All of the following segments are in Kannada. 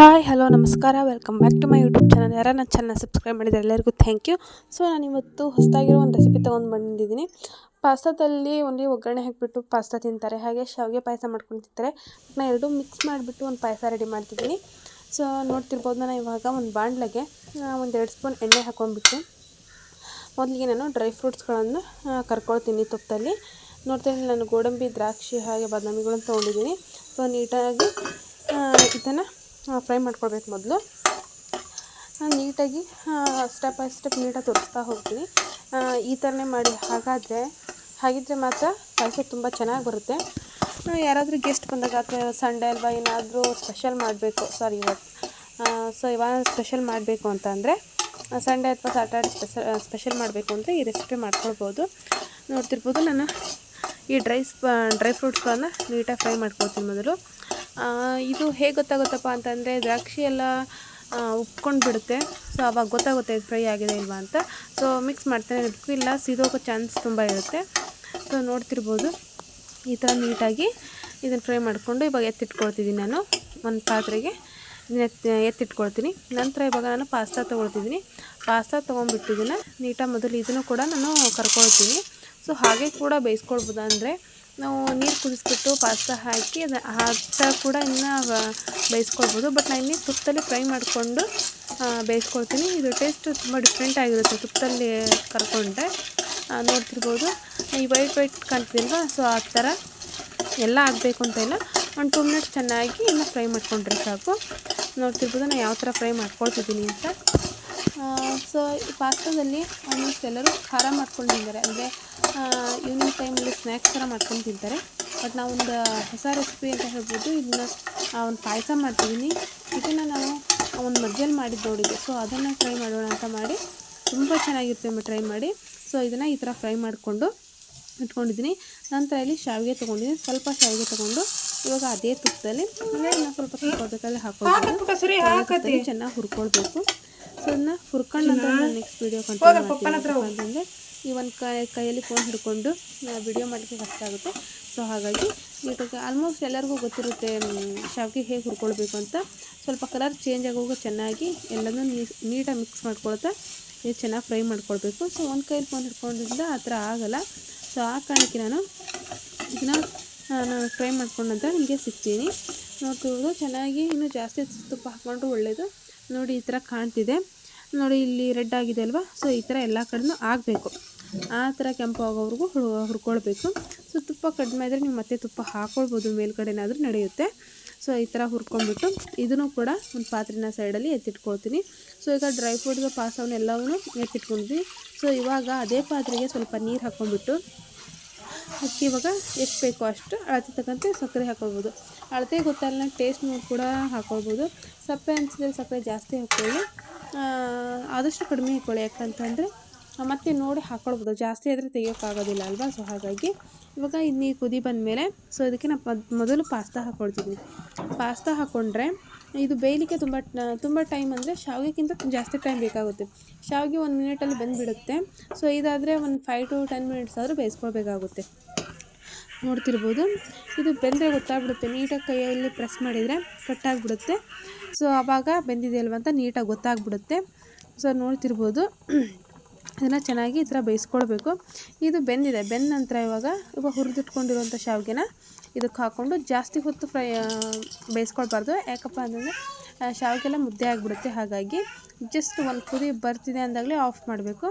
ಹಾಯ್, ಹಲೋ, ನಮಸ್ಕಾರ. Welcome back to my YouTube channel ಯಾರು ನನ್ನ ಚಾನಲ್ ಸಬ್ಸ್ಕ್ರೈಬ್ ಮಾಡಿದ್ದಾರೆ ಎಲ್ಲರಿಗೂ ಥ್ಯಾಂಕ್ ಯು ಸೊ ನಾನು ಇವತ್ತು ಹೊಸದಾಗಿರೋ ಒಂದು ರೆಸಿಪಿ ತೊಗೊಂಡು ಬಂದಿದ್ದೀನಿ. ಪಾಸ್ತಾದಲ್ಲಿ ಒಂದೇ ಒಗ್ಗರಣೆ ಹಾಕಿಬಿಟ್ಟು ಪಾಸ್ತಾ ತಿಂತಾರೆ. ಹಾಗೆ ಶಾವಿಗೆ ಪಾಯಸ ಮಾಡ್ಕೊಂಡು ತಿಂತಾರೆ. ನಾನು ಎರಡೂ ಮಿಕ್ಸ್ ಮಾಡಿಬಿಟ್ಟು ಒಂದು ಪಾಯಸ ರೆಡಿ ಮಾಡ್ತಿದ್ದೀನಿ. ಸೊ ನೋಡ್ತಿರ್ಬೋದು ನಾನು ಇವಾಗ ಒಂದು ಬಾಂಡ್ಲೆಗೆ ಒಂದು ಎರಡು ಸ್ಪೂನ್ ಎಣ್ಣೆ ಹಾಕ್ಕೊಂಡ್ಬಿಟ್ಟು ಮೊದಲಿಗೆ ನಾನು ಡ್ರೈ ಫ್ರೂಟ್ಸ್ಗಳನ್ನು ಕರ್ಕೊಳ್ತೀನಿ ತುಪ್ಪದಲ್ಲಿ. ನೋಡ್ತೀನಿ ನಾನು ಗೋಡಂಬಿ, ದ್ರಾಕ್ಷಿ ಹಾಗೆ ಬಾದಾಮಿಗಳನ್ನು ತೊಗೊಂಡಿದ್ದೀನಿ. ಸೊ ನೀಟಾಗಿ ಇದನ್ನು ಫ್ರೈ ಮಾಡ್ಕೊಳ್ಬೇಕು ಮೊದಲು. ನೀಟಾಗಿ ಸ್ಟೆಪ್ ಬೈ ಸ್ಟೆಪ್ ನೀಟಾಗಿ ತೋರಿಸ್ತಾ ಹೋಗ್ತೀನಿ. ಈ ಥರನೇ ಮಾಡಿ ಹಾಗಾದರೆ ಹಾಗಿದ್ದರೆ ಮಾತ್ರ ಪಾಯಸ ತುಂಬ ಚೆನ್ನಾಗಿ ಬರುತ್ತೆ. ಯಾರಾದರೂ ಗೆಸ್ಟ್ ಬಂದಾಗ ಅಥವಾ ಸಂಡೇ ಅಲ್ವಾ ಏನಾದರೂ ಸ್ಪೆಷಲ್ ಮಾಡಬೇಕು. ಸಾರಿ ಇವತ್ತು ಸೊ ಇವಾಗ ಸ್ಪೆಷಲ್ ಮಾಡಬೇಕು ಅಂತ ಅಂದರೆ ಸಂಡೇ ಅಥವಾ ಸಾಟರ್ಡೆ ಸ್ಪೆಷಲ್ ಸ್ಪೆಷಲ್ ಮಾಡಬೇಕು ಅಂದರೆ ಈ ರೆಸಿಪಿ ಮಾಡ್ಕೊಳ್ಬೋದು. ನೋಡ್ತಿರ್ಬೋದು ನಾನು ಈ ಡ್ರೈ ಡ್ರೈ ಫ್ರೂಟ್ಸ್ಗಳನ್ನು ನೀಟಾಗಿ ಫ್ರೈ ಮಾಡ್ಕೊಳ್ತೀನಿ ಮೊದಲು. ಇದು ಹೇಗೆ ಗೊತ್ತಾಗುತ್ತಪ್ಪ ಅಂತಂದರೆ ದ್ರಾಕ್ಷಿ ಎಲ್ಲ ಉಪ್ಕೊಂಡು ಬಿಡುತ್ತೆ. ಸೊ ಅವಾಗ ಗೊತ್ತಾಗುತ್ತೆ ಇದು ಫ್ರೈ ಆಗಿದೆ ಇಲ್ವಾ ಅಂತ. ಸೊ ಮಿಕ್ಸ್ ಮಾಡ್ತಾನೆ ಇರಬೇಕು ಇಲ್ಲ ಸಿದೋಗೋ ಚಾನ್ಸ್ ತುಂಬ ಇರುತ್ತೆ. ಸೊ ನೋಡ್ತಿರ್ಬೋದು. ಈ ಥರ ನೀಟಾಗಿ ಇದನ್ನು ಫ್ರೈ ಮಾಡಿಕೊಂಡು ಇವಾಗ ಎತ್ತಿಟ್ಕೊಳ್ತಿದ್ದೀನಿ ನಾನು ಒಂದು ಪಾತ್ರೆಗೆ. ಎತ್ತಿ, ಎತ್ತಿಟ್ಕೊಳ್ತೀನಿ. ನಂತರ ಇವಾಗ ನಾನು ಪಾಸ್ತಾ ತೊಗೊಳ್ತಿದ್ದೀನಿ ಪಾಸ್ತಾ ತೊಗೊಂಡ್ಬಿಟ್ಟಿದ್ದೀನಿ ನೀಟಾಗಿ ಮೊದಲು ಇದನ್ನು ಕೂಡ ನಾನು ಕರ್ಕೊಳ್ತೀನಿ. ಸೊ ಹಾಗೆ ಕೂಡ ಬೇಯಿಸ್ಕೊಳ್ಬೋದು ಅಂದರೆ ನಾವು ನೀರು ಕುದಿಸ್ಬಿಟ್ಟು ಪಾಸ್ತಾ ಹಾಕಿ ಅದು ಹಾಕ್ತಾ ಕೂಡ ಇನ್ನು ಬೇಯಿಸ್ಕೊಳ್ಬೋದು. ಬಟ್ ನಾನು ಇನ್ನೂ ತುಪ್ಪದಲ್ಲಿ ಫ್ರೈ ಮಾಡಿಕೊಂಡು ಬೇಯಿಸ್ಕೊಳ್ತೀನಿ. ಇದು ಟೇಸ್ಟ್ ತುಂಬ ಡಿಫ್ರೆಂಟ್ ಆಗಿರುತ್ತೆ ತುಪ್ಪದಲ್ಲಿ ಕರ್ಕೊಂಡ್ರೆ. ನೋಡ್ತಿರ್ಬೋದು. ಈ ವೈಟ್ ವೈಟ್ ಕಾಣ್ತಿಲ್ವಾ ಸೊ ಆ ಥರ ಎಲ್ಲ ಆಗಬೇಕು ಅಂತ ಇಲ್ಲ. ಒಂದು ಟೂ ಮಿನಿಟ್ಸ್ ಚೆನ್ನಾಗಿ ಇನ್ನು ಫ್ರೈ ಮಾಡ್ಕೊಂಡ್ರೆ ಸಾಕು. ನೋಡ್ತಿರ್ಬೋದು ನಾನು ಯಾವ ಥರ ಫ್ರೈ ಮಾಡ್ಕೊಳ್ತಿದ್ದೀನಿ ಅಂತ. ಸೊ ಈ ಪಾಸ್ತಾದಲ್ಲಿ ಆಲ್ಮೋಸ್ಟ್ ಎಲ್ಲರೂ ಖಾರ ಮಾಡ್ಕೊಂಡು ತಿಂತಾರೆ. ಅಂದರೆ ಈವ್ನಿಂಗ್ ಟೈಮಲ್ಲಿ ಸ್ನ್ಯಾಕ್ಸ್ ಥರ ಮಾಡ್ಕೊಂಡು ತಿಂತಾರೆ. ಬಟ್ ನಾವೊಂದು ಹೊಸ ರೆಸಿಪಿ ಅಂತ ಹೇಳ್ಬೋದು. ಇದನ್ನ ಒಂದು ಪಾಯಸ ಮಾಡ್ತಿದ್ದೀನಿ ಇದನ್ನು ನಾವು ಒಂದು ಮಜ್ಜಲ್ಲಿ ಮಾಡಿದ್ದು ನೋಡಿದ್ದೆ. ಸೊ ಅದನ್ನು ಟ್ರೈ ಮಾಡೋಣ ಅಂತ ಮಾಡಿ ತುಂಬ ಚೆನ್ನಾಗಿರುತ್ತೆ ಟ್ರೈ ಮಾಡಿ. ಸೊ ಇದನ್ನು ಈ ಥರ ಫ್ರೈ ಮಾಡಿಕೊಂಡು ಇಟ್ಕೊಂಡಿದ್ದೀನಿ. ನಂತರ ಇಲ್ಲಿ ಶಾವಿಗೆ ತೊಗೊಂಡಿದ್ದೀನಿ. ಸ್ವಲ್ಪ ಶಾವಿಗೆ ತೊಗೊಂಡು ಇವಾಗ ಅದೇ ತುಪ್ಪದಲ್ಲಿ ಇನ್ನೂ ಸ್ವಲ್ಪ ತುಪ್ಪ ಹಾಕೋದು ಚೆನ್ನಾಗಿ ಹುರ್ಕೊಳ್ಬೇಕು. ಸೊ ಅದನ್ನ ಹುರ್ಕೊಂಡು ನೆಕ್ಸ್ಟ್ ವಿಡಿಯೋ ಕಂಟಿನ್ಯೂ ಅಂತಂದರೆ ಈ ಒಂದು ಕೈ ಕೈಯಲ್ಲಿ ಫೋನ್ ಹಿಡ್ಕೊಂಡು ವಿಡಿಯೋ ಮಾಡಲಿಕ್ಕೆ ಕಷ್ಟ ಆಗುತ್ತೆ. ಸೊ ಹಾಗಾಗಿ ನೀಟಾಗಿ ಆಲ್ಮೋಸ್ಟ್ ಎಲ್ಲರಿಗೂ ಗೊತ್ತಿರುತ್ತೆ ಶಾವಿಗೆ ಹೇಗೆ ಹುರ್ಕೊಳ್ಬೇಕು ಅಂತ. ಸ್ವಲ್ಪ ಕಲರ್ ಚೇಂಜ್ ಆಗೋಗ ಚೆನ್ನಾಗಿ ಎಲ್ಲನೂ ನೀಟಾಗಿ ಮಿಕ್ಸ್ ಮಾಡ್ಕೊಳ್ತಾ ಇದು ಚೆನ್ನಾಗಿ ಫ್ರೈ ಮಾಡ್ಕೊಳ್ಬೇಕು. ಸೊ ಒಂದು ಕೈಯಲ್ಲಿ ಫೋನ್ ಹಿಡ್ಕೊಂಡಿದ್ದ ಆ ಥರ ಆಗೋಲ್ಲ. ಸೊ ಆ ಕಾರಣಕ್ಕೆ ನಾನು ಇದನ್ನ ನಾನು ಫ್ರೈ ಮಾಡ್ಕೊಂಡಂತ ನಿಮಗೆ ಸಿಗ್ತೀನಿ. ನೋಡ್ತಿರೋದು ಚೆನ್ನಾಗಿ ಇನ್ನೂ ಜಾಸ್ತಿ ತುಪ್ಪ ಹಾಕ್ಕೊಂಡ್ರೂ ಒಳ್ಳೆಯದು ನೋಡಿ ಈ ಥರ ಕಾಣ್ತಿದೆ. ನೋಡಿ ಇಲ್ಲಿ ರೆಡ್ ಆಗಿದೆ ಅಲ್ವಾ? ಸೊ ಈ ಥರ ಎಲ್ಲ ಕಡೆನೂ ಆಗಬೇಕು. ಆ ಥರ ಕೆಂಪು ಆಗೋವರೆಗೂ ಹುರ್ಕೊಳ್ಬೇಕು. ಸೊ ತುಪ್ಪ ಕಡಿಮೆ ಆದರೆ ನೀವು ಮತ್ತೆ ತುಪ್ಪ ಹಾಕ್ಕೊಳ್ಬೋದು ಮೇಲ್ಗಡೆನಾದರೂ ನಡೆಯುತ್ತೆ. ಸೊ ಈ ಥರ ಹುರ್ಕೊಂಡ್ಬಿಟ್ಟು ಇದನ್ನು ಕೂಡ ಒಂದು ಪಾತ್ರೆನ ಸೈಡಲ್ಲಿ ಎತ್ತಿಟ್ಕೊಳ್ತೀನಿ. ಸೊ ಈಗ ಡ್ರೈ ಫ್ರೂಟ್ಸ್ ಪಾಸವನ್ನೆಲ್ಲವೂ ಎತ್ತಿಟ್ಕೊಂಡ್ವಿ ಸೊ ಇವಾಗ ಅದೇ ಪಾತ್ರೆಗೆ ಸ್ವಲ್ಪ ನೀರು ಹಾಕ್ಕೊಂಡ್ಬಿಟ್ಟು ಅದಕ್ಕೆ ಇವಾಗ ಎಷ್ಟು ಬೇಕೋ ಅಷ್ಟು ಅಳತೆ ತಕ್ಕಂತೆ ಸಕ್ಕರೆ ಹಾಕ್ಕೊಳ್ಬೋದು ಅಳತೆ ಗೊತ್ತಲ್ಲ ಟೇಸ್ಟ್ ನೋಡಿ ಕೂಡ ಹಾಕ್ಕೊಳ್ಬೋದು ಸಪ್ಪೆ ಅನಿಸಿದ್ರೆ ಸಕ್ಕರೆ ಜಾಸ್ತಿ ಹಾಕ್ಕೊಳ್ಳಿ. ಆದಷ್ಟು ಕಡಿಮೆ ಹಾಕ್ಕೊಳ್ಳಿ, ಯಾಕಂತಂದರೆ ಮತ್ತೆ ನೋಡಿ ಹಾಕ್ಕೊಳ್ಬೋದು ಜಾಸ್ತಿ ಆದರೆ ತೆಗಿಯೋಕ್ಕಾಗೋದಿಲ್ಲ ಅಲ್ವಾ? ಸೊ ಹಾಗಾಗಿ ಇವಾಗ ಇದು ನೀರು ಕುದಿ ಬಂದಮೇಲೆ ಸೊ ಇದಕ್ಕೆ ನಾವು ಮೊದಲು ಪಾಸ್ತಾ ಹಾಕ್ಕೊಳ್ತೀನಿ ಪಾಸ್ತಾ ಹಾಕ್ಕೊಂಡ್ರೆ ಇದು ಬೇಯಲಿಕ್ಕೆ ತುಂಬ ತುಂಬ ಟೈಮ್ ಅಂದರೆ ಶಾವಿಗೆಗಿಂತ ಜಾಸ್ತಿ ಟೈಮ್ ಬೇಕಾಗುತ್ತೆ. ಶಾವಿಗೆ ಒಂದು ಮಿನಿಟಲ್ಲಿ ಬಂದುಬಿಡುತ್ತೆ. ಸೊ ಇದಾದರೆ ಒಂದು ಫೈವ್ ಟು ಟೆನ್ ಮಿನಿಟ್ಸ್ ಆದರೂ ಬೇಯಿಸ್ಕೊಳ್ಬೇಕಾಗುತ್ತೆ. ನೋಡ್ತಿರ್ಬೋದು. ಇದು ಬೆಂದರೆ ಗೊತ್ತಾಗ್ಬಿಡುತ್ತೆ. ನೀಟಾಗಿ ಕೈಯಲ್ಲಿ ಪ್ರೆಸ್ ಮಾಡಿದರೆ ಕಟ್ಟಾಗಿಬಿಡುತ್ತೆ. ಸೊ ಆವಾಗ ಬೆಂದಿದೆ ಅಲ್ವ ಅಂತ ನೀಟಾಗಿ ಗೊತ್ತಾಗ್ಬಿಡುತ್ತೆ. ಸೊ ನೋಡ್ತಿರ್ಬೋದು. ಇದನ್ನು ಚೆನ್ನಾಗಿ ಈ ಥರ ಬೇಯಿಸ್ಕೊಳ್ಬೇಕು. ಇದು ಬೆಂದಿದೆ. ಬೆಂದ ನಂತರ ಇವಾಗ ಇವಾಗ ಹುರಿದಿಟ್ಕೊಂಡಿರುವಂಥ ಶಾವಿಗೆನ ಇದಕ್ಕೆ ಹಾಕ್ಕೊಂಡು ಜಾಸ್ತಿ ಹೊತ್ತು ಫ್ರೈ ಬೇಯಿಸ್ಕೊಳ್ಬಾರ್ದು. ಯಾಕಪ್ಪ ಅಂತಂದರೆ ಶಾವಿಗೆಲ್ಲ ಮುದ್ದೆ ಆಗಿಬಿಡುತ್ತೆ. ಹಾಗಾಗಿ ಜಸ್ಟ್ ಒಂದು ಕುದಿ ಬರ್ತಿದೆ ಅಂದಾಗಲೇ ಆಫ್ ಮಾಡಬೇಕು.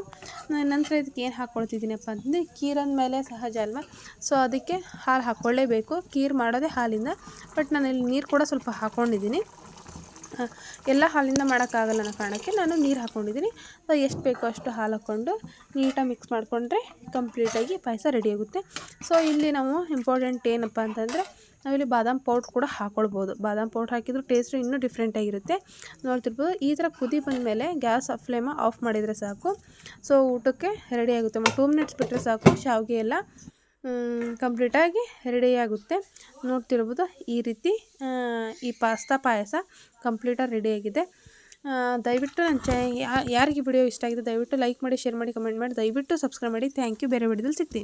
ನಂತರ ಇದಕ್ಕೆ ಏನು ಹಾಕ್ಕೊಳ್ತಿದ್ದೀನಪ್ಪ ಅಂತಂದರೆ ಕೀರಂದ ಮೇಲೆ ಸಹಜ ಅಲ್ವಾ? ಸೊ ಅದಕ್ಕೆ ಹಾಲು ಹಾಕ್ಕೊಳ್ಳೇಬೇಕು ಕೀರು ಮಾಡೋದೇ ಹಾಲಿಂದ ಬಟ್ ನಾನು ಇಲ್ಲಿ ನೀರು ಕೂಡ ಸ್ವಲ್ಪ ಹಾಕ್ಕೊಂಡಿದ್ದೀನಿ ಎಲ್ಲ ಹಾಲಿಂದ ಮಾಡೋಕ್ಕಾಗಲ್ಲ ಅನ್ನೋ ಕಾರಣಕ್ಕೆ ನಾನು ನೀರು ಹಾಕ್ಕೊಂಡಿದ್ದೀನಿ ಸೊ ಎಷ್ಟು ಬೇಕೋ ಅಷ್ಟು ಹಾಲು ಹಾಕ್ಕೊಂಡು ನೀಟಾಗಿ ಮಿಕ್ಸ್ ಮಾಡಿಕೊಂಡ್ರೆ ಕಂಪ್ಲೀಟಾಗಿ ಪಾಯಸ ರೆಡಿಯಾಗುತ್ತೆ ಸೊ ಇಲ್ಲಿ ನಾವು ಇಂಪಾರ್ಟೆಂಟ್ ಏನಪ್ಪ ಅಂತಂದರೆ ನಾವಿಲ್ಲಿ ಬಾದಾಮ್ ಪೌಡ್ರ್ ಕೂಡ ಹಾಕ್ಕೊಳ್ಬೋದು ಬಾದಾಮ್ ಪೌಡ್ರ್ ಹಾಕಿದ್ರು ಟೇಸ್ಟು ಇನ್ನೂ ಡಿಫ್ರೆಂಟಾಗಿರುತ್ತೆ ನೋಡ್ತಿರ್ಬೋದು, ಈ ಥರ ಕುದಿ ಬಂದಮೇಲೆ ಗ್ಯಾಸ್ ಫ್ಲೇಮ ಆಫ್ ಮಾಡಿದರೆ ಸಾಕು. ಸೊ, ಊಟಕ್ಕೆ ರೆಡಿ ರೆಡಿಯಾಗುತ್ತೆ ಟೂ ಮಿನಿಟ್ಸ್ ಬಿಟ್ಟರೆ ಸಾಕು, ಶಾವಿಗೆ ಎಲ್ಲ ಕಂಪ್ಲೀಟಾಗಿ ರೆಡಿಯಾಗುತ್ತೆ ನೋಡ್ತಿರ್ಬೋದು, ಈ ರೀತಿ ಈ ಪಾಸ್ತಾ ಪಾಯಸ ಕಂಪ್ಲೀಟಾಗಿ ರೆಡಿಯಾಗಿದೆ ದಯವಿಟ್ಟು ನನ್ನ ಚ ಯಾರಿಗೆ ವಿಡಿಯೋ ಇಷ್ಟ ಆಗಿದೆ ದಯವಿಟ್ಟು ಲೈಕ್ ಮಾಡಿ ಶೇರ್ ಮಾಡಿ ಕಮೆಂಟ್ ಮಾಡಿ, ದಯವಿಟ್ಟು ಸಬ್ಸ್ಕ್ರೈಬ್ ಮಾಡಿ. ಥ್ಯಾಂಕ್ ಯು ಬೇರೆ ವಿಡಿಯೋದಲ್ಲಿ ಸಿಗ್ತೀನಿ.